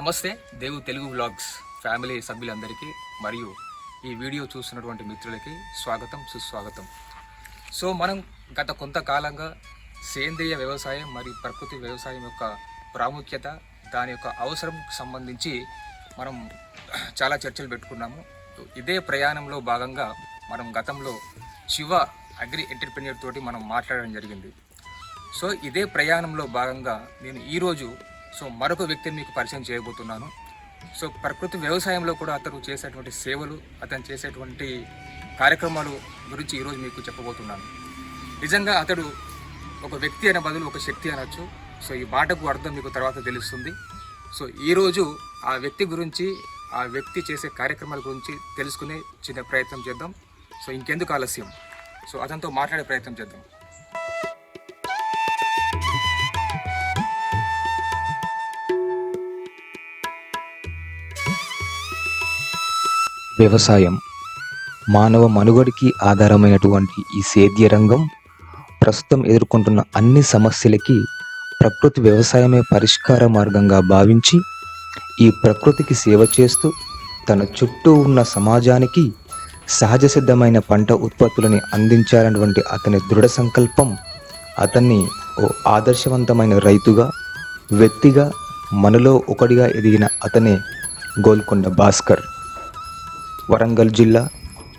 నమస్తే దేవు Telugu vlogs family సభ్యులందరికీ మరియు ఈ వీడియో చూస్తున్నటువంటి మిత్రులకి స్వాగతం సుస్వాగతం. సో మనం గత కొంతకాలంగా సేంద్రియ వ్యవసాయం మరియు ప్రకృతి వ్యవసాయం యొక్క ప్రాముఖ్యత దాని యొక్క అవసరం సంబంధించి మనం చాలా చర్చలు పెట్టుకున్నాము. ఇదే ప్రయాణంలో భాగంగా మనం గతంలో శివ అగ్రి ఎంటర్ప్రెన్యూర్ తోటి మనం మాట్లాడడం జరిగింది. సో ఇదే ప్రయాణంలో భాగంగా నేను ఈరోజు సో మరొక వ్యక్తిని మీకు పరిచయం చేయబోతున్నాను. సో ప్రకృతి వ్యవసాయంలో కూడా అతను చేసేటువంటి సేవలు అతను చేసేటువంటి కార్యక్రమాలు గురించి ఈరోజు మీకు చెప్పబోతున్నాను. నిజంగా అతడు ఒక వ్యక్తి అనే బదులు ఒక శక్తి అనొచ్చు. సో ఈ మాటకు అర్థం మీకు తర్వాత తెలుస్తుంది. సో ఈరోజు ఆ వ్యక్తి గురించి ఆ వ్యక్తి చేసే కార్యక్రమాల గురించి తెలుసుకునే చిన్న ప్రయత్నం చేద్దాం. సో ఇంకెందుకు ఆలస్యం? సో అతనితో మాట్లాడే ప్రయత్నం చేద్దాం. వ్యవసాయం మానవ మనుగడికి ఆధారమైనటువంటి ఈ సేద్య రంగం ప్రస్తుతం ఎదుర్కొంటున్న అన్ని సమస్యలకి ప్రకృతి వ్యవసాయమే పరిష్కార మార్గంగా భావించి ఈ ప్రకృతికి సేవ చేస్తూ తన చుట్టూ ఉన్న సమాజానికి సహజ సిద్ధమైన పంట ఉత్పత్తులని అందించాలన్నటువంటి అతని దృఢ సంకల్పం అతన్ని ఓ ఆదర్శవంతమైన రైతుగా వ్యక్తిగా మనలో ఒకడిగా ఎదిగిన అతనే గోల్కొండ భాస్కర్. వరంగల్ జిల్లా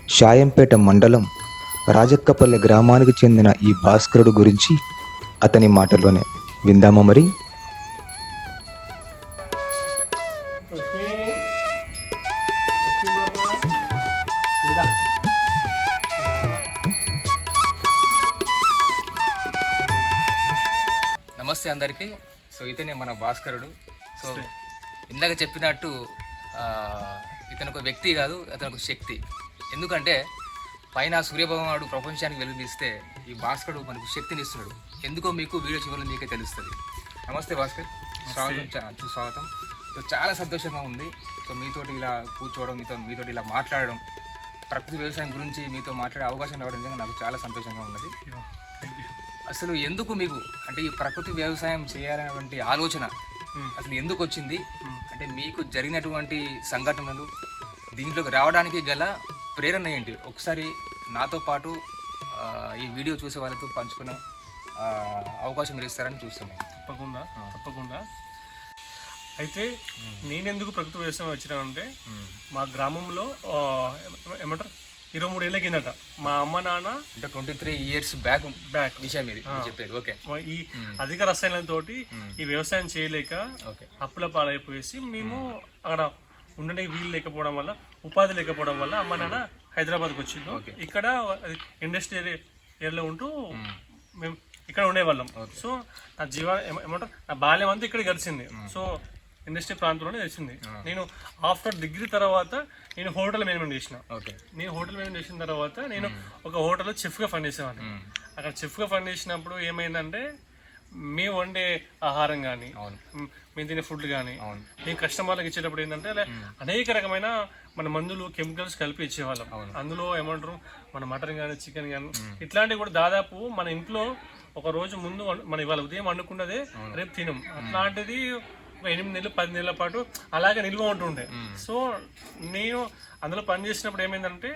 షాయంపేట మండలం రాజక్కపల్లె గ్రామానికి చెందిన ఈ భాస్కరుడు గురించి అతని మాటల్లోనే విందామా మరి? నమస్తే అందరికీ. సో ఇతనే మన భాస్కరుడు. సో ఇందాక చెప్పినట్టు ఆ, ఇతను ఒక వ్యక్తి కాదు అతను ఒక శక్తి. ఎందుకంటే పైన సూర్యభగవానుడు ప్రపంచానికి వెలుగునిస్తే ఈ భాస్కరుడు మనకు శక్తిని ఇస్తున్నాడు ఎందుకో మీకు వీడియో చివరిలో మీకే తెలుస్తుంది. నమస్తే భాస్కర్. స్వాగతం స్వాగతం సో చాలా సంతోషంగా ఉంది. సో మీతోటి ఇలా కూర్చోవడం మీతో మీతోటి ఇలా మాట్లాడడం ప్రకృతి వ్యవసాయం గురించి మీతో మాట్లాడే అవకాశం రావడం నిజంగా నాకు చాలా సంతోషంగా ఉన్నది. అసలు ఎందుకు మీకు అంటే ఈ ప్రకృతి వ్యవసాయం చేయాలనేటువంటి ఆలోచన అసలు ఎందుకు వచ్చింది అంటే మీకు జరిగినటువంటి సంఘటనలు దీంట్లోకి రావడానికి గల ప్రేరణ ఏంటి? ఒకసారి నాతో పాటు ఈ వీడియో చూసే వాళ్ళతో పంచుకునే అవకాశం ఇస్తారని చూస్తున్నాం తప్పకుండా తప్పకుండా. అయితే నేనెందుకు ప్రకృతి వ్యవసాయం వచ్చినానంటే మా గ్రామంలో ఏమంటారు? ఇరవై మూడు ఏళ్ళ కిందట మా అమ్మ నాన్న అంటే twenty three years back back విషయం ఇది మీరు చెప్పేది. ఓకే ఈ అధిక రసాయనాలతోటి ఈ వ్యవసాయం చేయలేక ఓకే అప్పుల పాలైపోయేసి మేము అక్కడ ఉండడానికి వీలు లేకపోవడం వల్ల ఉపాధి లేకపోవడం వల్ల అమ్మ నాన్న హైదరాబాద్కి వచ్చిండు ఇక్కడ ఇండస్ట్రియల్ ఏరియాలో ఉంటూ మేము ఇక్కడ ఉండేవాళ్ళం. సో నా జీవ ఏమ- ఏమంటారు? నా బాల్యం అంతా ఇక్కడ గడిచింది. సో ఇండస్ట్రీ ప్రాంతంలోనే తెలిసింది. నేను ఆఫ్టర్ డిగ్రీ తర్వాత నేను హోటల్ మేనేజ్మెంట్ చేసిన. ఓకే. నేను హోటల్ మేనేజ్ చేసిన తర్వాత నేను ఒక హోటల్లో చెఫ్గా పని చేసేవాడిని. అక్కడ చెఫ్గా పని చేసినప్పుడు ఏమైందంటే మేము వండే ఆహారం కానీ. మేము తినే ఫుడ్ కానీ. మేము కస్టమర్లకు ఇచ్చేటప్పుడు ఏంటంటే అనేక రకమైన మన మందులు కెమికల్స్ కలిపి ఇచ్చేవాళ్ళం. అందులో ఏమంటారు మన మటన్ కానీ చికెన్ కానీ ఇట్లాంటివి కూడా దాదాపు మన ఇంట్లో ఒక రోజు ముందు మన ఇవాళ ఉదయం వండుకున్నదే రేపు తినం. అట్లాంటిది ఎనిమిది నెలలు పది నెలల పాటు అలాగే నిల్వ ఉంటుండే. సో నేను అందులో పని చేసినప్పుడు ఏమైందంటే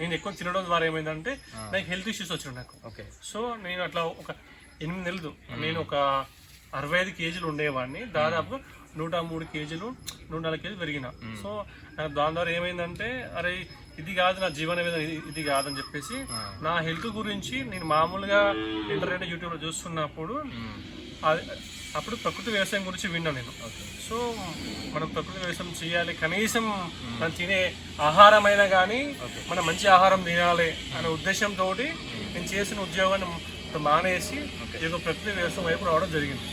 నేను ఎక్కువ తినడం ద్వారా ఏమైందంటే నాకు హెల్త్ ఇష్యూస్ వచ్చినాయి నాకు. ఓకే. సో నేను అట్లా ఒక ఎనిమిది నెలలు నేను ఒక అరవై ఐదు కేజీలు ఉండేవాడిని. దాదాపు నూట మూడు కేజీలు నూట నాలుగు కేజీలు పెరిగిన. సో నాకు దాని ద్వారా ఏమైందంటే అరే ఇది కాదు నా జీవన విధానం ఇది- కాదని చెప్పేసి నా హెల్త్ గురించి నేను మామూలుగా ఇంటర్నెట్ యూట్యూబ్లో చూస్తున్నప్పుడు అప్పుడు ప్రకృతి వ్యవసాయం గురించి విన్నా నేను. సో మనం ప్రకృతి వ్యవసాయం చేయాలి కనీసం మనం తినే ఆహారమైనా కానీ మనం మంచి ఆహారం తినాలి అనే ఉద్దేశంతో నేను చేసిన ఉద్యోగాన్ని మానేసి యొక్క ప్రకృతి వ్యవసాయం వైపు రావడం జరిగింది.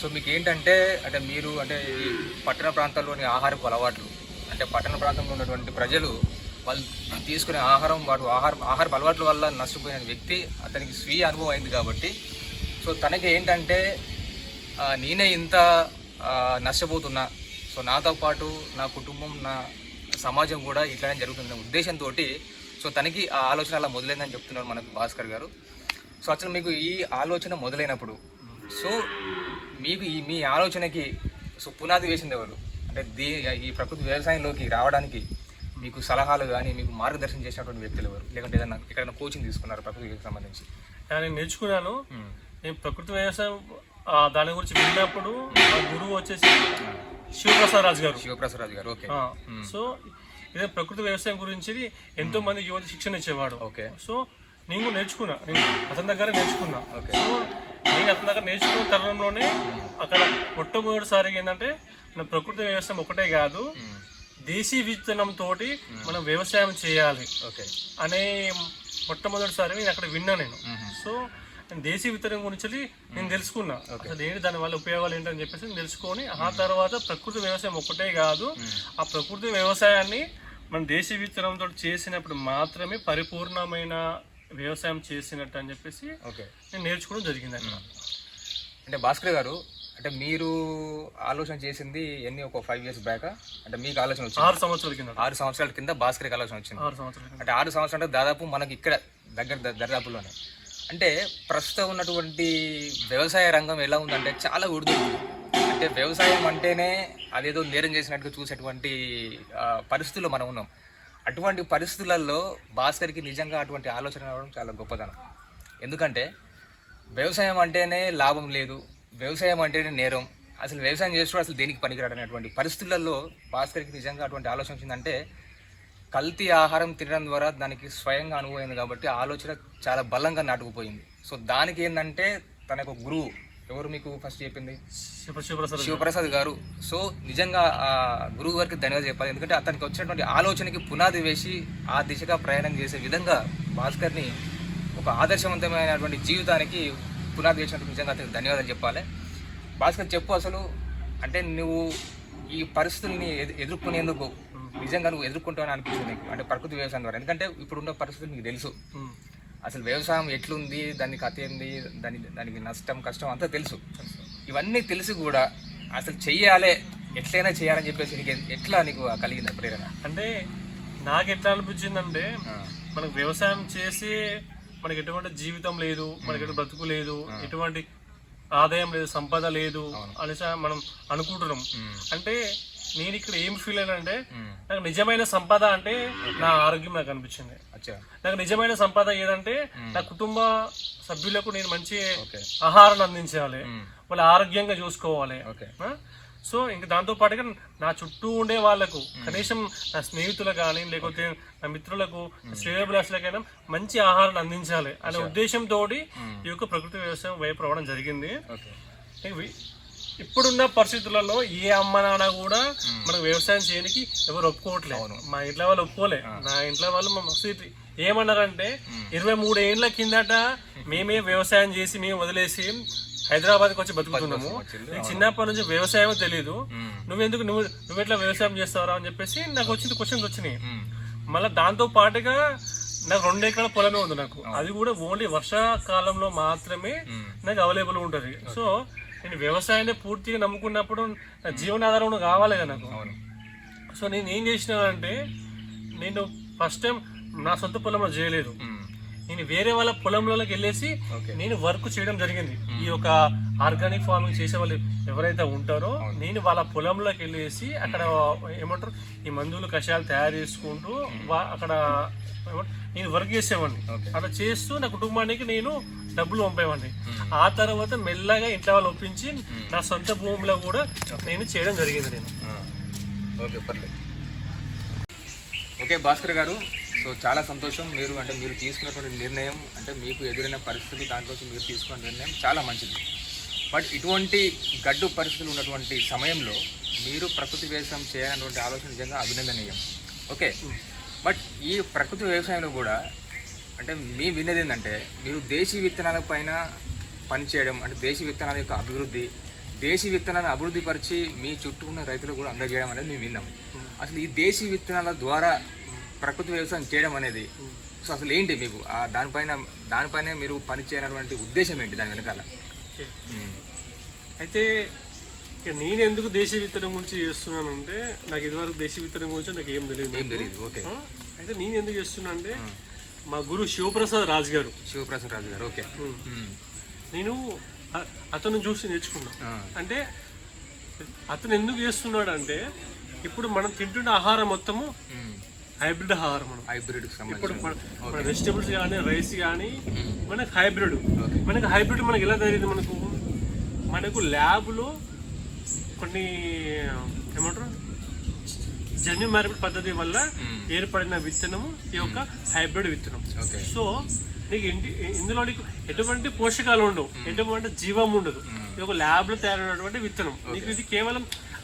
సో మీకు ఏంటంటే అంటే మీరు అంటే ఈ పట్టణ ప్రాంతాల్లోని ఆహారపు అలవాట్లు అంటే పట్టణ ప్రాంతంలో ఉన్నటువంటి ప్రజలు వాళ్ళు తీసుకునే ఆహారం వాడు ఆహారం ఆహారపు అలవాట్ల వల్ల నష్టపోయిన వ్యక్తి అతనికి స్వీయ అనుభవం అయింది కాబట్టి సో తనకి ఏంటంటే నేనే ఇంత నష్టపోతున్నా. సో నాతో పాటు నా కుటుంబం నా సమాజం కూడా ఇట్లానే జరుగుతున్న ఉద్దేశంతో సో తనకి ఆ ఆలోచన అలా మొదలైందని చెప్తున్నారు మనకు భాస్కర్ గారు. సో అసలు మీకు ఈ ఆలోచన మొదలైనప్పుడు సో మీకు ఈ మీ ఆలోచనకి సో పునాది వేసింది ఎవరు? అంటే దీ ఈ ప్రకృతి వ్యవసాయంలోకి రావడానికి మీకు సలహాలు కానీ మీకు మార్గదర్శనం చేసినటువంటి వ్యక్తులు ఎవరు? లేకుంటే ఏదైనా ఎక్కడైనా కోచింగ్ తీసుకున్నారు ప్రకృతికి సంబంధించి? నేను నేర్చుకున్నాను. నేను ప్రకృతి వ్యవసాయం ఆ, దాని గురించి విన్నప్పుడు మా గురువు వచ్చేసి శివప్రసాద్ రాజు గారు. శివప్రసాద్ గారు ఓకే. ఆ, సో ఇదే ప్రకృతి వ్యవసాయం గురించి ఎంతో మంది యువత శిక్షణ ఇచ్చేవాడు. ఓకే. సో నేను నేర్చుకున్నా. నేను అతని దగ్గర నేర్చుకున్నా. ఓకే. సో నేను అతని దగ్గర నేర్చుకున్న తరుణంలోనే అక్కడ మొట్టమొదటిసారిగా ఏంటంటే మన ప్రకృతి వ్యవసాయం ఒకటే కాదు. దేశీ విత్తనం తోటి మనం వ్యవసాయం చేయాలి ఓకే. అనే మొట్టమొదటిసారి నేను అక్కడ విన్నా నేను. సో దేశీ విత్తనం గురించి నేను తెలుసుకున్నా. అసలు ఏంటి దాని వల్ల ఉపయోగాలు ఏంటని చెప్పేసి నేను తెలుసుకొని ఆ తర్వాత ప్రకృతి వ్యవసాయం ఒక్కటే కాదు ఆ ప్రకృతి వ్యవసాయాన్ని మన దేశీ విత్తనంతో చేసినప్పుడు మాత్రమే పరిపూర్ణమైన వ్యవసాయం చేసినట్టు అని చెప్పేసి ఓకే. నేను నేర్చుకోవడం జరిగింది అక్కడ. అంటే భాస్కర్ గారు అంటే మీరు ఆలోచన చేసింది ఎన్ని ఒక ఫైవ్ ఇయర్స్ బ్యాక్ అంటే మీకు ఆలోచన వచ్చింది? ఆరు సంవత్సరాల కింద ఆరు సంవత్సరాల కింద భాస్కర్కి ఆలోచన వచ్చింది. ఆరు సంవత్సరాల అంటే ఆరు సంవత్సరాలు అంటే దాదాపు మనకి ఇక్కడ దగ్గర ద- దరిదాపుల్లోనే. అంటే ప్రస్తుతం ఉన్నటువంటి వ్యవసాయ రంగం ఎలా ఉందంటే చాలా ఉడుతుంది అంటే వ్యవసాయం అంటేనే అదేదో నేరం చేసినట్టుగా చూసేటువంటి పరిస్థితుల్లో మనం ఉన్నాం. అటువంటి పరిస్థితులలో భాస్కర్కి నిజంగా అటువంటి ఆలోచన రావడం చాలా గొప్పదనం ఎందుకంటే వ్యవసాయం అంటేనే లాభం లేదు వ్యవసాయం అంటేనే నేరం. అసలు వ్యవసాయం చేసుకోవడం అసలు దేనికి పనికిరాడనేటువంటి పరిస్థితులలో భాస్కర్కి నిజంగా అటువంటి ఆలోచన వచ్చిందంటే కల్తీ ఆహారం తినడం ద్వారా దానికి స్వయంగా అనుభవమైంది కాబట్టి ఆలోచన చాలా బలంగా నాటుకుపోయింది. సో దానికి ఏంటంటే తనకు ఒక గురువు ఎవరు మీకు ఫస్ట్ చెప్పింది? శివ శివప్రసాద్ శివప్రసాద్ గారు. సో నిజంగా ఆ గురువు గారికి ధన్యవాదాలు చెప్పాలి. ఎందుకంటే అతనికి వచ్చినటువంటి ఆలోచనకి పునాది వేసి ఆ దిశగా ప్రయాణం చేసే విధంగా భాస్కర్ని ఒక ఆదర్శవంతమైనటువంటి జీవితానికి పునాది వేసినందుకు నిజంగా అతనికి ధన్యవాదాలు చెప్పాలి. భాస్కర్ చెప్పు అసలు అంటే నువ్వు ఈ పరిస్థితుల్ని ఎదు- ఎదుర్కొనేందుకు నిజంగా నువ్వు ఎదుర్కొంటావని అనిపిస్తుంది నీకు. అంటే ప్రకృతి వ్యవసాయం ద్వారా. ఎందుకంటే ఇప్పుడున్న పరిస్థితులు నీకు తెలుసు. అసలు వ్యవసాయం ఎట్లుంది దానికి కథ ఏంది దాని దానికి నష్టం కష్టం అంతా తెలుసు. ఇవన్నీ తెలిసి కూడా అసలు చెయ్యాలే ఎట్లయినా చేయాలని చెప్పేసి నీకు ఎట్లా నీకు కలిగింది ప్రేరణ? అంటే నాకు ఎట్లా అనిపించిందంటే మనకు వ్యవసాయం చేసి మనకి ఎటువంటి జీవితం లేదు మనకి ఎటువంటి బ్రతుకు లేదు ఎటువంటి ఆదాయం లేదు సంపద లేదు అనేసి మనం అనుకుంటున్నాం. అంటే నేను ఇక్కడ ఏం ఫీల్ అయినంటే ఉమ్, నాకు నిజమైన సంపద అంటే నా ఆరోగ్యం నాకు అనిపించింది. నాకు నిజమైన సంపద ఏదంటే నా కుటుంబ సభ్యులకు నేను మంచి ఆహారాన్ని అందించాలి. వాళ్ళ ఆరోగ్యంగా చూసుకోవాలి? సో ఇంకా దాంతో పాటుగా నా చుట్టూ ఉండే వాళ్ళకు కనీసం నా స్నేహితులకు కానీ లేకపోతే నా మిత్రులకు శ్రేయభిలాషులకైనా మంచి ఆహారాన్ని అందించాలి అనే ఉద్దేశంతో ఈ యొక్క ప్రకృతి వ్యవసాయం వైపు రావడం జరిగింది. ఇప్పుడున్న పరిస్థితులలో ఏ అమ్మ నాన్న కూడా మనకు వ్యవసాయం చేయడానికి ఎవరు ఒప్పుకోవట్లేదు. మా ఇంట్లో వాళ్ళు ఒప్పుకోలే. నా ఇంట్లో వాళ్ళు మా మసీదు. ఏమన్నారంటే ఇరవై మూడు ఏళ్ళ కిందట మేమే వ్యవసాయం చేసి మేము వదిలేసి హైదరాబాద్కి వచ్చి బతుకుతున్నాము. నీకు చిన్నప్పటి నుంచి వ్యవసాయం తెలియదు నువ్వెందుకు నువ్వు నువ్వెట్లా వ్యవసాయం చేస్తావరా అని చెప్పేసి నాకు వచ్చింది క్వశ్చన్స్ వచ్చినాయి. మళ్ళీ దాంతో పాటుగా నాకు రెండు ఎకరాల పొలమే ఉంది నాకు. అది కూడా ఓన్లీ వర్షాకాలంలో మాత్రమే నాకు అవైలబుల్ ఉంటుంది. సో నేను వ్యవసాయాన్ని పూర్తిగా నమ్ముకున్నప్పుడు నా జీవనాధారం కావాలి కదా నాకు. సో నేను ఏం చేసినానంటే నేను ఫస్ట్ టైం నా సొంత పొలంలో చేయలేదు. నేను వేరే వాళ్ళ పొలంలోకి వెళ్ళేసి నేను వర్క్ చేయడం జరిగింది. ఈ యొక్క ఆర్గానిక్ ఫార్మింగ్ చేసే వాళ్ళు ఎవరైతే ఉంటారో నేను వాళ్ళ పొలంలోకి వెళ్ళేసి అక్కడ ఏమంటారు ఈ మందులు కషాయాలు తయారు చేసుకుంటూ వా- అక్కడ నేను వర్క్ చేసేవాడిని. అలా చేస్తూ నా కుటుంబానికి నేను డబ్బులు పంపేవాడిని. ఆ తర్వాత మెల్లగా ఇంట్లో వాళ్ళు ఒప్పించి నా సొంత భూమిలో కూడా నేను చేయడం జరిగింది నేను. ఓకే పర్లేదు ఓకే భాస్కర్ గారు సో చాలా సంతోషం. మీరు అంటే మీరు తీసుకున్నటువంటి నిర్ణయం అంటే మీకు ఎదురైన పరిస్థితి దాంట్లోకి మీరు తీసుకున్న నిర్ణయం చాలా మంచిది. బట్ ఇటువంటి గడ్డు పరిస్థితులు ఉన్నటువంటి సమయంలో మీరు ప్రకృతి వ్యవసాయం చేయాలన్నటువంటి ఆలోచన నిజంగా అభినందనీయం. ఓకే? బట్ ఈ ప్రకృతి వ్యవసాయంలో కూడా అంటే మీ విన్నది ఏంటంటే మీరు దేశీ విత్తనాల పైన పనిచేయడం అంటే దేశీ విత్తనాల యొక్క అభివృద్ధి దేశీ విత్తనాలను అభివృద్ధి పరిచి మీ చుట్టూ ఉన్న రైతులకు కూడా అందజేయడం అనేది మేము విన్నాం. అసలు ఈ దేశీ విత్తనాల ద్వారా ప్రకృతి వ్యవసాయం చేయడం అనేది సో అసలు ఏంటి మీకు? ఆ దానిపైన దానిపైన మీరు పని చేయనటువంటి ఉద్దేశం ఏంటి దాని వెనకాల. అయితే ఇక నేను ఎందుకు దేశీయ విత్తనం గురించి చేస్తున్నానంటే నాకు ఇదివరకు దేశీయ విత్తనం గురించి నాకు ఏం తెలియదు ఏం తెలియదు ఓకే? అయితే నేను ఎందుకు చేస్తున్నా అంటే మా గురు శివప్రసాద్ రాజు గారు. శివప్రసాద్ రాజు గారు ఓకే. నేను అతను చూసి నేర్చుకున్నా. అంటే అతను ఎందుకు చేస్తున్నాడు అంటే ఇప్పుడు మనం తింటున్న ఆహారం మొత్తము హైబ్రిడ్ ఆహారం మనం. హైబ్రిడ్ ఇప్పుడు మన వెజిటబుల్స్ కానీ రైస్ కానీ మనకు హైబ్రిడ్. మనకు హైబ్రిడ్ మనకి ఎలా తెలియదు మనకు? మనకు ల్యాబ్లో కొన్ని ఏమంటారు? జన్యు మార్పిడి పద్ధతి వల్ల. ఏర్పడిన విత్తనము ఈ యొక్క హైబ్రిడ్ విత్తనం. సో నీకు ఇంటి ఇందులో నీకు ఎటువంటి పోషకాలు ఉండవు ఎటువంటి జీవం ఉండదు. ఇది ఒక ల్యాబ్లో తయారైనటువంటి విత్తనం. నీకు ఇది కేవలం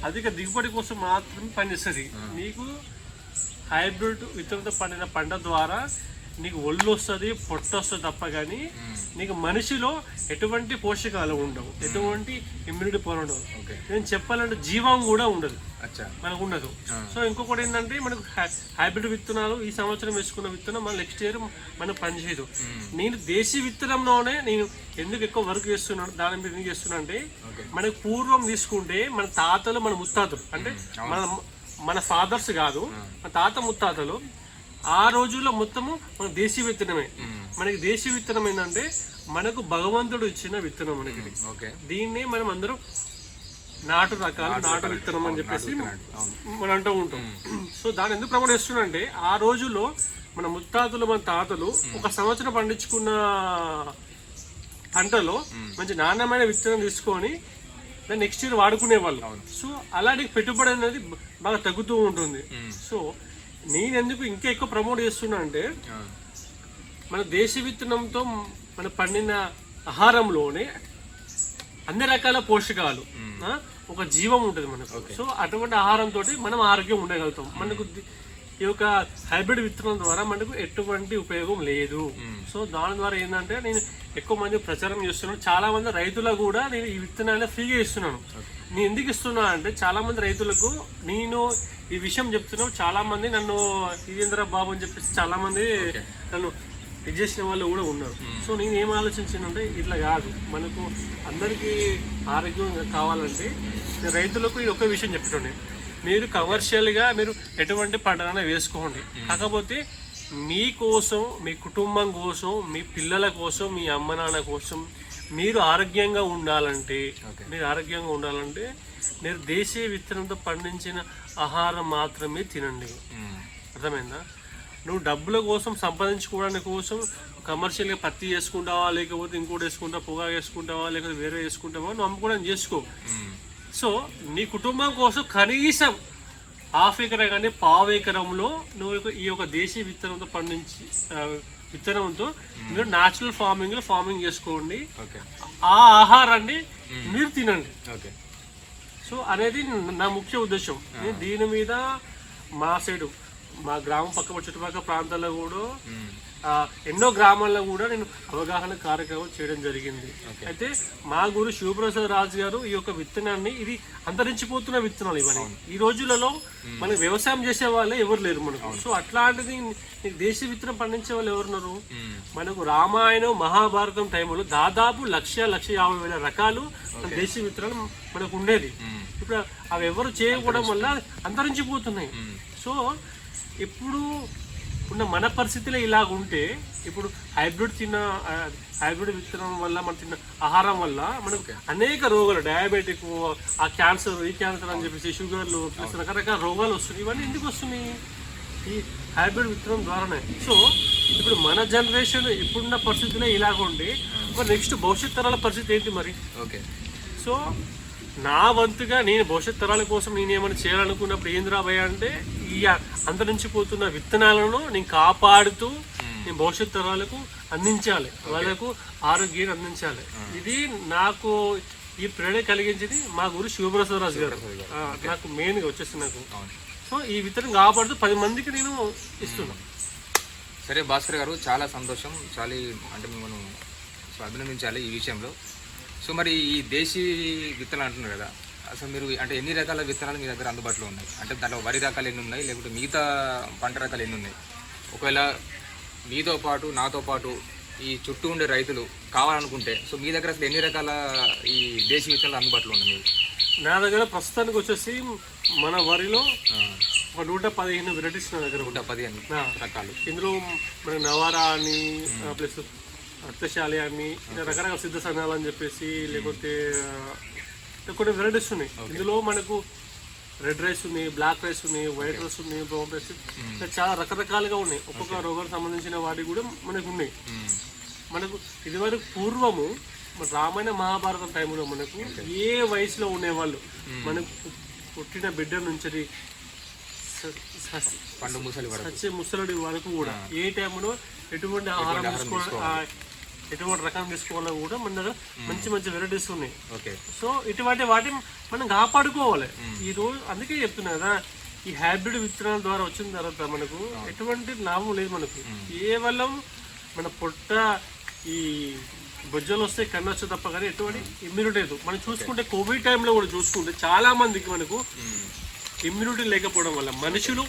అధిక దిగుబడి కోసం మాత్రమే పనిచేస్తుంది. నీకు హైబ్రిడ్ విత్తనంతో పండిన పంట ద్వారా నీకు ఒళ్ళు వస్తుంది పొట్ట వస్తుంది తప్ప కానీ నీకు మనిషిలో ఎటువంటి పోషకాలు ఉండవు ఎటువంటి ఇమ్యూనిటీ పవర్ ఉండవు ఓకే. నేను చెప్పాలంటే జీవం కూడా ఉండదు. మనకు ఉండదు. సో ఇంకొకటి ఏంటంటే మనకు హైబ్రిడ్ విత్తనాలు ఈ సంవత్సరం వేసుకున్న విత్తనం మన నెక్స్ట్ ఇయర్ మనకు పనిచేయదు. నేను దేశీ విత్తనంలోనే నేను ఎందుకు ఎక్కువ వర్క్ చేస్తున్నాను దాని మీద ఎందుకు చేస్తున్నా అంటే మనకు పూర్వం తీసుకుంటే మన తాతలు మన ముత్తాతలు అంటే మన మన ఫాదర్స్ కాదు మన తాత ముత్తాతలు ఆ రోజుల్లో మొత్తము మన దేశీ విత్తనమే. మనకి దేశీ విత్తనం ఏంటంటే మనకు భగవంతుడు ఇచ్చిన విత్తనం మనకి. దీన్నే మనం అందరం నాటు రకాలు నాటు విత్తనం అని చెప్పేసి మనం అంటూ ఉంటాం. సో దాన్ని ఎందుకు ప్రమోట్ చేస్తున్నా అంటే ఆ రోజుల్లో మన ముత్తాతలు మన తాతలు ఒక సంవత్సరం పండించుకున్న పంటలో మంచి నాణ్యమైన విత్తనం తీసుకొని దాన్ని నెక్స్ట్ ఇయర్ వాడుకునే వాళ్ళు సో అలాంటి పెట్టుబడి అనేది బాగా తగ్గుతూ ఉంటుంది. సో నేను ఎందుకు ఇంకా ఎక్కువ ప్రమోట్ చేస్తున్నా అంటే మన దేశీ విత్తనంతో మన పండిన ఆహారంలోనే అన్ని రకాల పోషకాలు. ఒక జీవం ఉంటుంది మనకు. సో అటువంటి ఆహారంతో మనం ఆరోగ్యం ఉండగలుగుతాం. మనకు ఈ యొక్క హైబ్రిడ్ విత్తనం ద్వారా మనకు ఎటువంటి ఉపయోగం లేదు. సో దాని ద్వారా ఏంటంటే నేను ఎక్కువ మంది ప్రచారం చేస్తున్నాను. చాలా మంది రైతులకు కూడా నేను ఈ విత్తనాలు ఫ్రీగా ఇస్తున్నాను. నేను ఎందుకు ఇస్తున్నా అంటే చాలా మంది రైతులకు నేను ఈ విషయం చెప్తున్నాను. చాలా మంది నన్ను ఇదేంద్ర బాబు అని చెప్పేసి చాలా మంది నన్ను ఇది చేసిన వాళ్ళు కూడా ఉన్నారు. సో నేను ఏం ఆలోచించానంటే ఇట్లా కాదు. మనకు అందరికీ ఆరోగ్యం కావాలంటే రైతులకు ఇది ఒక విషయం చెప్తుండే. మీరు కమర్షియల్గా మీరు ఎటువంటి పంటనైనా వేసుకోండి. కాకపోతే మీ కోసం మీ కుటుంబం కోసం మీ పిల్లల కోసం మీ అమ్మ నాన్న కోసం మీరు ఆరోగ్యంగా ఉండాలంటే మీరు ఆరోగ్యంగా ఉండాలంటే మీరు దేశీయ విత్తనంతో పండించిన ఆహారం మాత్రమే తినండి. ఉమ్, అర్థమైందా? నువ్వు డబ్బుల కోసం సంపాదించుకోవడానికి కోసం కమర్షియల్గా పత్తి చేసుకుంటావా లేకపోతే ఇంకోటి వేసుకుంటావా పొగా వేసుకుంటావా లేకపోతే వేరే వేసుకుంటావా నువ్వు అమ్ముకోవడం చేసుకో. ఉమ్, సో నీ కుటుంబం కోసం కనీసం హాఫ్ ఎకరం కానీ పావు ఎకరంలో నువ్వు ఈ యొక్క దేశీయ విత్తనంతో పండించి విత్తనంతో మీరు న్యాచురల్ ఫార్మింగ్లో ఫార్మింగ్ చేసుకోండి. ఓకే ఆ ఆహారాన్ని మీరు తినండి. ఓకే సో అనేది నా ముఖ్య ఉద్దేశం. నేను దీని మీద మా సైడు మా గ్రామం పక్క చుట్టుపక్కల ప్రాంతాల్లో కూడా ఎన్నో గ్రామాల్లో కూడా నేను అవగాహన కార్యక్రమం చేయడం జరిగింది. అయితే మా గురు శివప్రసాద్ రాజు గారు ఈ యొక్క విత్తనాన్ని ఇది అంతరించిపోతున్న విత్తనాలు ఇవన్నీ. ఈ రోజులలో మనకి వ్యవసాయం చేసే వాళ్ళే ఎవరు లేరు మనకు. సో అట్లాంటిది దేశీ విత్తనం పండించే వాళ్ళు ఎవరున్నారు మనకు రామాయణం మహాభారతం టైంలో దాదాపు లక్ష లక్ష యాభై వేల రకాలు దేశీ విత్తనాలు మనకు ఉండేది ఇప్పుడు అవి ఎవరు చేయకపోవడం వల్ల అంతరించిపోతున్నాయి. సో ఇప్పుడు ఉన్న మన పరిస్థితిలో ఇలాగ ఉంటే ఇప్పుడు హైబ్రిడ్ తిన్న హైబ్రిడ్ విత్తనం వల్ల మనం తిన్న ఆహారం వల్ల మనకు అనేక రోగాలు డయాబెటిక్ ఆ క్యాన్సర్ ఈ క్యాన్సర్ అని చెప్పేసి షుగర్లు ప్లస్ రకరకాల రోగాలు వస్తున్నాయి. ఇవన్నీ ఎందుకు వస్తున్నాయి? ఈ హైబ్రిడ్ విత్తనం ద్వారానే. సో ఇప్పుడు మన జనరేషన్ ఇప్పుడున్న పరిస్థితిలో ఇలాగ ఉండి మరి నెక్స్ట్ భవిష్యత్ తరాల పరిస్థితి ఏంటి మరి? ఓకే. సో నా వంతుగా నేను భవిష్యత్ తరాల కోసం నేను ఏమైనా చేయాలనుకున్నప్పుడు ఏంది రాబోయే అంటే ఈ అంతరించిపోతున్న విత్తనాలను నేను కాపాడుతూ నేను భవిష్యత్ తరాలకు అందించాలి. వాళ్ళకు ఆరోగ్యాన్ని అందించాలి. ఇది నాకు ఈ ప్రేరణ కలిగించింది మా గురు శివప్రసాద్ రాజు గారు. నాకు మెయిన్గా వచ్చేసి నాకు. సో ఈ విత్తనం కాపాడుతూ పది మందికి నేను ఇస్తున్నా. సరే భాస్కర్ గారు చాలా సంతోషం. చాలా అంటే మిమ్మల్ని అభినందించాలి ఈ విషయంలో. సో మరి ఈ దేశీ విత్తనాలు అంటున్నారు కదా అసలు మీరు అంటే ఎన్ని రకాల విత్తనాలు మీ దగ్గర అందుబాటులో ఉన్నాయి అంటే దాంట్లో వరి రకాలు ఎన్ని ఉన్నాయి లేకపోతే మిగతా పంట రకాలు ఎన్ని ఉన్నాయి ఒకవేళ మీతో పాటు నాతో పాటు ఈ చుట్టూ ఉండే రైతులు కావాలనుకుంటే సో మీ దగ్గర అసలు ఎన్ని రకాల ఈ దేశీ విత్తనాలు అందుబాటులో ఉన్నాయి మీకు? నా దగ్గర ప్రస్తుతానికి వచ్చేసి మన వరిలో ఒక నూట పదిహేను వెరైటీస్ నా దగ్గర నూట పది అన్ని ఆ. రకాలు ఇందులో మన నవారా అని ప్లస్ అర్థశాలి అని ఇలా రకరకాల సిద్ధ సన్నాలు అని చెప్పేసి లేకపోతే కొన్ని వెరైటీస్ ఉన్నాయి. ఇందులో మనకు రెడ్ రైస్ ఉన్నాయి బ్లాక్ రైస్ ఉన్నాయి వైట్ రైస్ ఉన్నాయి బ్రౌన్ రైస్ ఇలా చాలా రకరకాలుగా ఉన్నాయి. ఒక్కొక్క రోగానికి సంబంధించిన వాటికి కూడా మనకు ఉన్నాయి. మనకు ఇదివరకు పూర్వము రామాయణ మహాభారతం టైంలో మనకు ఏ వయసులో ఉండేవాళ్ళు? మనకు పుట్టిన బిడ్డ నుంచి స- స- పండు ముసలి వరకు. సచ్చే ముసలుడి వరకు కూడా ఏ టైంలో ఎటువంటి ఆహారం తీసుకోవాలి? ఆ, ఎటువంటి రకం తీసుకోవాలో కూడా మన దగ్గర మంచి మంచి వెరైటీస్ ఉన్నాయి. ఓకే. సో ఇటువంటి వాటిని మనం కాపాడుకోవాలి. ఈ రోజు అందుకే చెప్తున్నా కదా ఈ హైబ్రిడ్ విత్తనాల ద్వారా వచ్చిన తర్వాత మనకు ఎటువంటి లాభం లేదు మనకు. కేవలం మన పొట్ట ఈ బొజ్జలు వస్తే కన్ను వస్తే తప్ప కానీ ఎటువంటి ఇమ్యూనిటీ లేదు. మనం చూసుకుంటే కోవిడ్ టైంలో కూడా చూసుకుంటే చాలా మందికి మనకు ఇమ్యూనిటీ లేకపోవడం వల్ల మనుషులు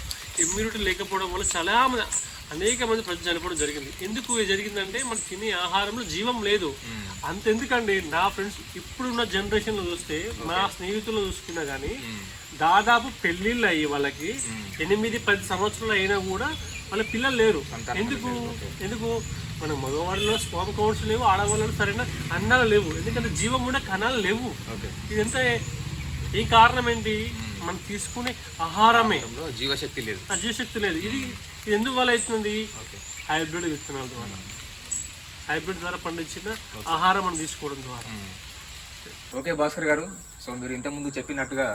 ఇమ్యూనిటీ లేకపోవడం వల్ల చాలా మంది అనేక మంది ప్రజలు చనిపోవడం జరిగింది. ఎందుకు ఇది జరిగిందంటే మన తినే ఆహారంలో జీవం లేదు. అంత ఎందుకండి నా ఫ్రెండ్స్ ఇప్పుడున్న జనరేషన్లో చూస్తే మా స్నేహితులు చూసుకున్నా కానీ దాదాపు పెళ్ళిళ్ళు అయ్యి వాళ్ళకి ఎనిమిది పది సంవత్సరాలు అయినా కూడా వాళ్ళ పిల్లలు లేరు. ఎందుకు? ఎందుకు? మన మగవాళ్ళలో స్పామ్ కౌంట్స్ లేవు ఆడవాళ్ళలో సరైన అన్నాలు లేవు. ఎందుకంటే జీవం కూడా కణాలు లేవు. ఇదంతా ఈ కారణం ఏంటి? మనం తీసుకునే ఆహారమే. జీవశక్తి లేదు. అజీవశక్తి లేదు. ఇది ఇది ఎందుకు వల్ల అవుతుంది హైబ్రిడ్ విత్తనాల ద్వారా. హైబ్రిడ్ ద్వారా పండించిన ఆహారం మనం తీసుకోవడం ద్వారా. ఓకే భాస్కర్ గారు. సో మీరు ఇంతకుముందు చెప్పినట్టుగా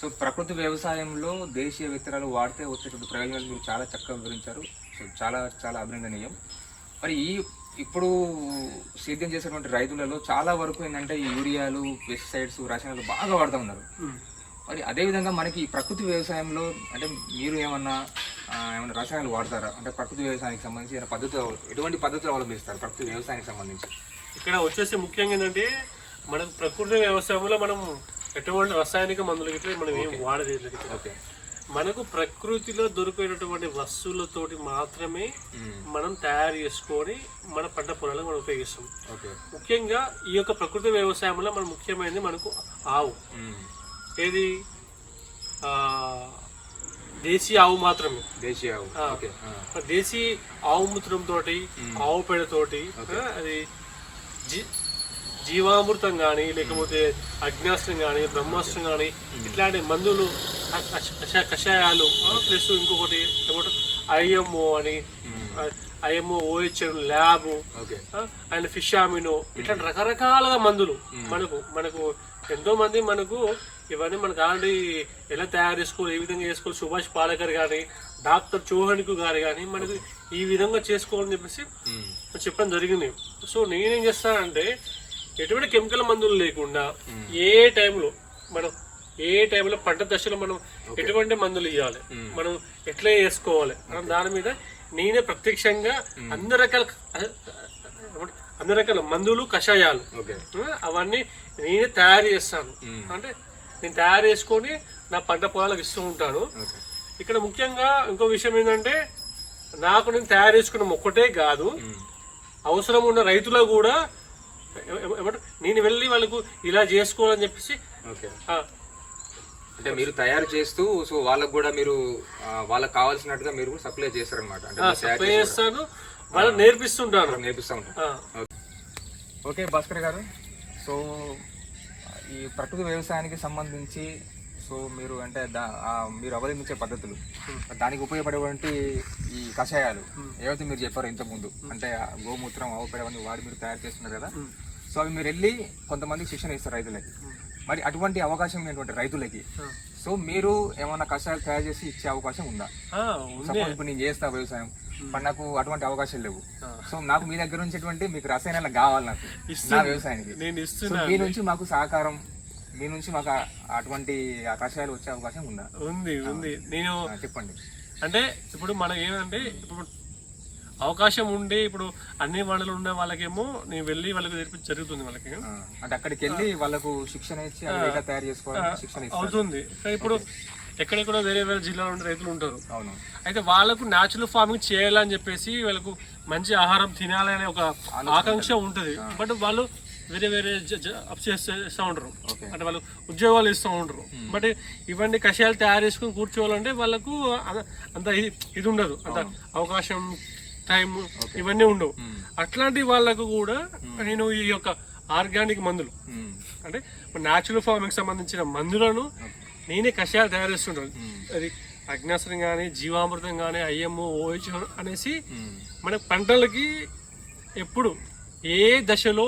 సో ప్రకృతి వ్యవసాయంలో దేశీయ విత్తనాలు వాడితే వచ్చేటువంటి ప్రయోజనాలు మీరు చాలా చక్కగా వివరించారు. సో చాలా చాలా అభినందనీయం. మరి ఈ ఇప్పుడు సేద్యం చేసేటువంటి రైతులలో చాలా వరకు ఏంటంటే ఈ యూరియాలు పెస్టిసైడ్స్ రసాయనాలు బాగా వాడుతూ ఉన్నారు. ఉమ్. మరి అదేవిధంగా మనకి ప్రకృతి వ్యవసాయంలో అంటే మీరు ఏమన్నా ఆ, ఏమన్నా రసాయనాలు వాడతారా? అంటే ప్రకృతి వ్యవసాయానికి సంబంధించి ఏమైనా పద్ధతులు ఎటువంటి పద్ధతులు అవలంబిస్తారు ప్రకృతి వ్యవసాయానికి సంబంధించి? ఇక్కడ వచ్చేసి ముఖ్యంగా ఏంటంటే మనకు ప్రకృతి వ్యవసాయంలో మనం ఎటువంటి రసాయనిక మందులు గిట్ల మనం ఏం వాడలేదు. ఓకే. మనకు ప్రకృతిలో దొరికేటటువంటి వస్తువులతోటి మాత్రమే మనం తయారు చేసుకొని మన పంట పొలాలకు మనం ఉపయోగిస్తాం. ఓకే. ముఖ్యంగా ఈ యొక్క ప్రకృతి వ్యవసాయంలో మన ముఖ్యమైనది మనకు ఆవు. ఏది? ఆ, దేశీయ ఆవు మాత్రమే. దేశీయ ఆవు. దేశీ ఆవు మూత్రం తోటి ఆవు పేడతోటి అది జీవామృతం కానీ లేకపోతే అగ్నాస్త్రం కానీ బ్రహ్మాస్త్రం కానీ ఇట్లాంటి మందులు కషాయాలు ప్లస్ ఇంకొకటి ఏమంటారు ఐఎంఓ అని IMO OHM lab okay. And fish amino ఇట్లాంటి రకరకాలుగా మందులు మనకు మనకు ఎంతో మంది మనకు ఇవన్నీ మనకు ఆల్రెడీ ఎలా తయారు చేసుకోవాలి ఏ విధంగా చేసుకోవాలి సుభాష్ పాలేకర్ కానీ డాక్టర్ చౌహాన్కు గారు కానీ మనకు ఈ విధంగా చేసుకోవాలని చెప్పేసి చెప్పడం జరిగింది. సో నేనేం చేస్తానంటే ఎటువంటి కెమికల్ మందులు లేకుండా ఏ టైంలో మనం ఏ టైంలో పంట దశలో మనం ఎటువంటి మందులు ఇవ్వాలి మనం ఎట్లా చేసుకోవాలి మనం దాని మీద నేనే ప్రత్యక్షంగా అన్ని రకాల అన్ని రకాల మందులు కషాయాలు అవన్నీ నేనే తయారు చేస్తాను. అంటే నేను తయారు చేసుకొని నా పంట పొలాలకు ఇస్తూ ఉంటాను. ఇక్కడ ముఖ్యంగా ఇంకో విషయం ఏంటంటే నాకు నేను తయారు చేసుకున్న ఒక్కటే కాదు. అవసరం ఉన్న రైతులకు కూడా నేను వెళ్ళి వాళ్ళకు ఇలా చేసుకోవాలని చెప్పేసి అంటే మీరు తయారు చేస్తూ సో వాళ్ళకు కూడా మీరు వాళ్ళకి కావాల్సినట్టుగా మీరు కూడా సప్లై మీరు తయారు సప్లై చేస్తాను. వాళ్ళకి నేర్పిస్తుంటాను. నేర్పిస్తూ ఉంటారు. ఆ, ఓకే భాస్కర్ గారు. సో ఈ ప్రకృతి వ్యవసాయానికి సంబంధించి సో మీరు అంటే దా- మీరు అవలంబించే పద్ధతులు దానికి ఉపయోగపడేటువంటి ఈ కషాయాలు ఏవైతే మీరు చెప్పారో ఇంతకుముందు అంటే గోమూత్రం ఆవు పేడ అవన్నీ వాడి మీరు తయారు చేస్తున్నారు కదా సో అవి మీరు వెళ్ళి కొంతమంది శిక్షణ ఇస్తారు రైతులకి. మరి అటువంటి అవకాశం ఉన్నటువంటి రైతులకి సో మీరు ఏమైనా కషాయాలు తయారు చేసి ఇచ్చే అవకాశం ఉందా? ఆ, ఉంది సపోజ్ ఇప్పుడు నేను చేస్తా వ్యవసాయం మరి నాకు అటువంటి అవకాశాలు లేవు. సో నాకు మీ దగ్గర నుంచి ఎటువంటి మీకు రసాయనాలు కావాలి నాకు నా వ్యవసాయానికి. నేను సో ఇస్తున్నా మీ నుంచి మాకు సహకారం మీ నుంచి మాకు అటువంటి కషాయాలు వచ్చే అవకాశం ఉందా? ఉంది ఉంది. నేను చెప్పండి. అంటే ఇప్పుడు మనం ఏంటంటే ఇప్పుడు అవకాశం ఉండి ఇప్పుడు అన్ని మండలు ఉన్న వాళ్ళకేమో నేను వెళ్ళి వాళ్ళకి నేర్పించి జరుగుతుంది వాళ్ళకి. అంటే అక్కడికి వెళ్ళి వాళ్ళకు శిక్షణ ఇచ్చి తయారు చేసుకోవాలని శిక్షణ అవుతుంది. ఇప్పుడు ఎక్కడెక్కడో వేరే వేరే జిల్లాలో ఉండే రైతులు ఉంటారు. అవును. అయితే వాళ్ళకు న్యాచురల్ ఫార్మింగ్ చేయాలని చెప్పేసి వాళ్ళకు మంచి ఆహారం తినాలనే ఒక ఆకాంక్ష ఉంటుంది. బట్ వాళ్ళు వేరే వేరే అప్ చేస్తూ ఉంటారు అంటే వాళ్ళు ఉద్యోగాలు ఇస్తూ ఉంటారు బట్ ఇవన్నీ కషాయాలు తయారు చేసుకుని కూర్చోవాలంటే వాళ్ళకు అంత ఇది ఇది ఉండదు. అంత అవకాశం టైం ఇవన్నీ ఉండవు. అట్లాంటి వాళ్ళకు కూడా నేను ఈ యొక్క ఆర్గానిక్ మందులు. అంటే న్యాచురల్ ఫార్మింగ్ సంబంధించిన మందులను నేనే కషాయాలు తయారు చేస్తుంటాను. అది అగ్నాస్త్రం కానీ జీవామృతం కానీ ఐఎంఓ ఓహెచ్ అనేసి మన పంటలకి ఎప్పుడు ఏ దశలో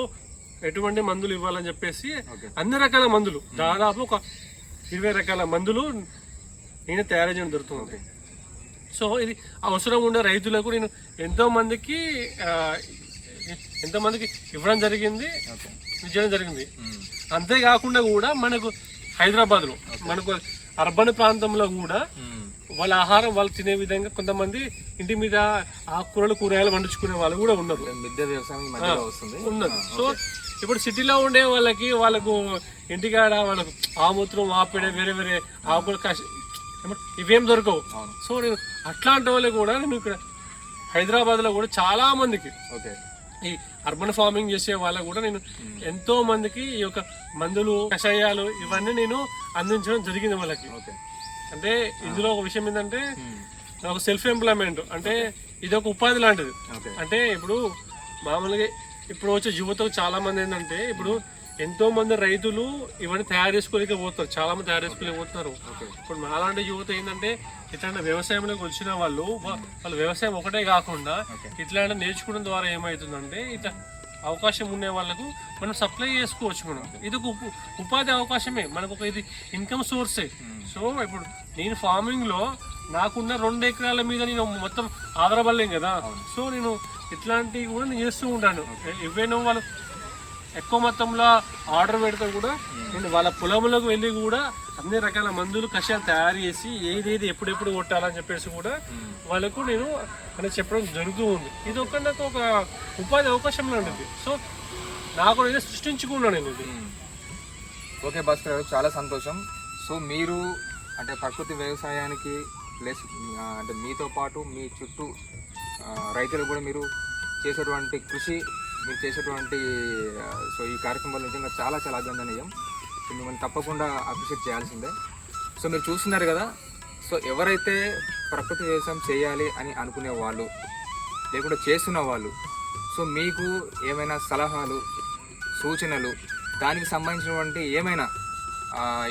ఎటువంటి మందులు ఇవ్వాలని చెప్పేసి అన్ని రకాల మందులు. దాదాపు ఒక ఇరవై రకాల మందులు నేను తయారు చేయడం జరుగుతుంది. సో ఇది అవసరం ఉండే రైతులకు నేను ఎంతో మందికి ఆ, ఎంతో మందికి ఇవ్వడం జరిగింది చేయడం జరిగింది. అంతేకాకుండా కూడా మనకు హైదరాబాద్లో. మనకు అర్బన్ ప్రాంతంలో కూడా వాళ్ళ ఆహారం వాళ్ళు తినే విధంగా కొంతమంది ఇంటి మీద ఆకుకూరలు కూరగాయలు పండించుకునే వాళ్ళు కూడా ఉన్నారు. మిద్దె వ్యవసాయం వస్తుంది. సో ఇప్పుడు సిటీలో ఉండే వాళ్ళకి వాళ్ళకు ఇంటికాడ వాళ్ళకు ఆమూత్రం ఆపిడ వేరే వేరే ఆకులు? ఇవేం దొరకవు. సో నేను అట్లాంటి వాళ్ళు కూడా నేను ఇక్కడ హైదరాబాద్లో కూడా చాలా మందికి ఓకే. ఈ అర్బన్ ఫార్మింగ్ చేసే వాళ్ళకు కూడా నేను ఎంతో మందికి ఈ యొక్క మందులు కషాయాలు ఇవన్నీ నేను అందించడం జరిగింది వాళ్ళకి. ఓకే. అంటే ఇందులో ఒక విషయం ఏంటంటే నాకు సెల్ఫ్ ఎంప్లాయ్మెంట్ అంటే ఇది ఒక ఉపాధి లాంటిది. అంటే ఇప్పుడు మామూలుగా ఇప్పుడు వచ్చే యువతకు చాలా మంది ఏంటంటే ఇప్పుడు ఎంతో మంది రైతులు ఇవన్నీ తయారు చేసుకోలేక పోతారు. చాలా మంది తయారు చేసుకోలేక పోతున్నారు. ఇప్పుడు మాలాంటి యువత ఏంటంటే ఇట్లాంటి వ్యవసాయంలోకి వచ్చిన వాళ్ళు వాళ్ళు వ్యవసాయం ఒకటే కాకుండా ఇట్లాంటి నేర్చుకోవడం ద్వారా ఏమవుతుందంటే ఇట్లా అవకాశం ఉండే వాళ్ళకు మనం సప్లై చేసుకోవచ్చు మనం. ఇది ఒక ఉపు- ఉపాధి అవకాశమే. మనకు ఒక ఇది ఇన్కమ్ సోర్సే సో ఇప్పుడు నేను ఫార్మింగ్లో నాకున్న రెండు ఎకరాల మీద నేను మొత్తం ఆధారపడలేం కదా. సో నేను ఇట్లాంటివి కూడా నేను చేస్తూ ఉంటాను. ఎవైనా వాళ్ళు ఎక్కువ మొత్తంలో ఆర్డర్ పెడితే కూడా నేను వాళ్ళ పొలంలోకి వెళ్ళి కూడా అన్ని రకాల మందులు కషాయాలు తయారు చేసి ఏదేది ఎప్పుడెప్పుడు కొట్టాలని చెప్పేసి కూడా వాళ్ళకు నేను అని చెప్పడం జరుగుతూ ఉంది. ఇది ఒక నాకు ఒక ఉపాధి అవకాశం ఉండేది సో నాకు నేను సృష్టించుకున్నాను నేను ఇది. ఓకే బస్ డ్రైవర్ చాలా సంతోషం. సో మీరు అంటే ప్రకృతి వ్యవసాయానికి ప్లస్ అంటే మీతో పాటు మీ చుట్టూ రైతులు కూడా మీరు చేసేటువంటి కృషి మీరు చేసేటువంటి సో ఈ కార్యక్రమాలు నిజంగా చాలా చాలా అభినందనీయం. సో మిమ్మల్ని తప్పకుండా అప్రిషియేట్ చేయాల్సిందే. సో మీరు చూస్తున్నారు కదా సో ఎవరైతే ప్రకృతి వ్యవసాయం చేయాలి అని అనుకునే వాళ్ళు లేకుంటే చేస్తున్న వాళ్ళు సో మీకు ఏమైనా సలహాలు సూచనలు దానికి సంబంధించినటువంటి ఏమైనా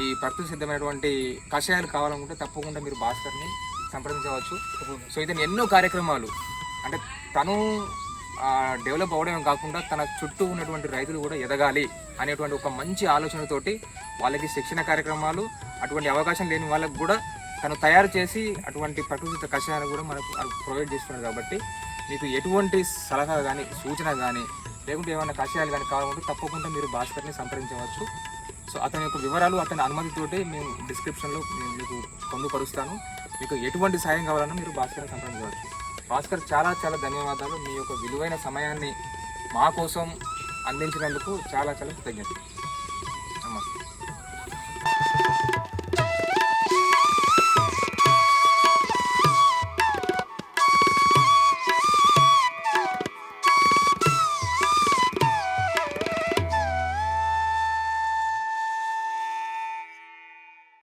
ఈ ప్రకృతి సిద్ధమైనటువంటి కషాయాలు కావాలనుకుంటే తప్పకుండా మీరు భాస్కర్ని సంప్రదించవచ్చు. సో ఇతను ఎన్నో కార్యక్రమాలు అంటే తను డెవలప్ అవ్వడమే కాకుండా తన చుట్టూ ఉన్నటువంటి రైతులు కూడా ఎదగాలి అనేటువంటి ఒక మంచి ఆలోచనతోటి వాళ్ళకి శిక్షణ కార్యక్రమాలు అటువంటి అవకాశం లేని వాళ్ళకు కూడా తను తయారు చేసి అటువంటి ప్రకృతి కషాయాలు కూడా మనకు ప్రొవైడ్ చేస్తున్నారు కాబట్టి మీకు ఎటువంటి సలహా కానీ సూచన కానీ లేకుంటే ఏమైనా కషాయాలు కానీ కావాలంటే తప్పకుండా మీరు భాస్కర్ని సంప్రదించవచ్చు. సో అతని యొక్క వివరాలు అతని అనుమతితోటి మేము డిస్క్రిప్షన్లో నేను మీకు పొందుపరుస్తాను. మీకు ఎటువంటి సాయం కావాలన్నా మీరు భాస్కర్ని సంప్రదించవచ్చు. భాస్కర్ చాలా చాలా ధన్యవాదాలు. మీ యొక్క విలువైన సమయాన్ని మా కోసం అందించినందుకు చాలా చాలా కృతజ్ఞతలు.